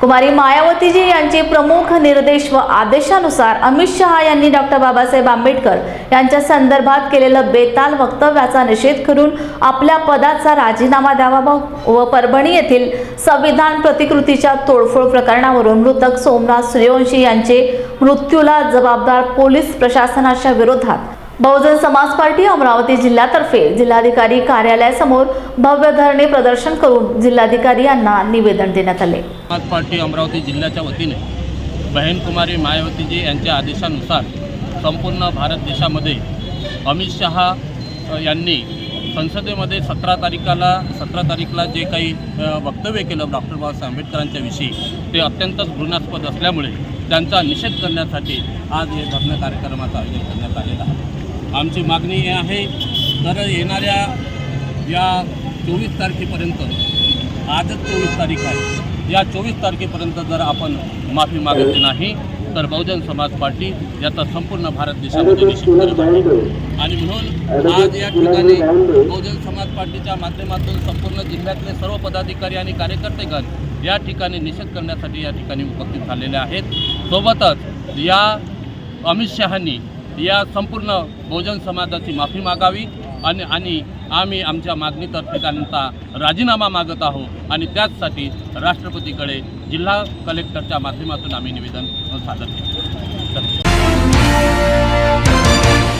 कुमारी मायावतीजी यांचे प्रमुख निर्देश व आदेशानुसार अमित शहा यांनी डॉक्टर बाबासाहेब आंबेडकर यांच्या संदर्भात केलेलं बेताल वक्तव्याचा निषेध करून आपल्या पदाचा राजीनामा द्यावा व- व परभणी येथील संविधान प्रतिकृतीच्या तोडफोड प्रकरणावरून मृतक सोमनाथ सूर्यवंशी यांचे मृत्यूला जबाबदार पोलीस प्रशासनाच्या विरोधात बहुजन समाज पार्टी अमरावती जिल्ह्यातर्फे जिल्हाधिकारी कार्यालयासमोर भव्य धरणे प्रदर्शन करून जिल्हाधिकारी यांना निवेदन देण्यात आले. समाज पार्टी अमरावती जिल्ह्याच्या वतीने बहनकुमारी मायावतीजी यांच्या आदेशानुसार संपूर्ण भारत देशामध्ये अमित शहा यांनी संसदेमध्ये सतरा तारखेला सतरा तारीखला जे काही वक्तव्य केलं डॉक्टर बाबासाहेब आंबेडकरांच्या विषयी ते अत्यंत घृणास्पद असल्यामुळे त्यांचा निषेध करण्यासाठी आज हे धरणं कार्यक्रमाचं आयोजन करण्यात आहे आमची मागणी ही आहे तर येणाऱ्या या चोवीस तारखेपर्यंत आजच चोवीस तारीख आहे या चोवीस तारखेपर्यंत जर आपण माफी मागितली नाही तर बहुजन समाज पार्टी याचा संपूर्ण भारत देशामध्ये निषेध करत आहे. आणि म्हणून आज या ठिकाणी बहुजन समाज पार्टीच्या माध्यमातून संपूर्ण जिल्ह्यातले सर्व पदाधिकारी आणि कार्यकर्तेगण या ठिकाणी निषेध करण्यासाठी या ठिकाणी उपस्थित झालेले आहेत सोबतच या अमित शहानी या संपूर्ण बहुजन समाजाची माफी मागावी आणि आणि आम्ही आमच्या मागणीतर्फे त्यांचा राजीनामा मागत आहोत आणि त्याचसाठी राष्ट्रपतीकडे जिल्हा कलेक्टरच्या माध्यमातून आम्ही निवेदन सादर केले.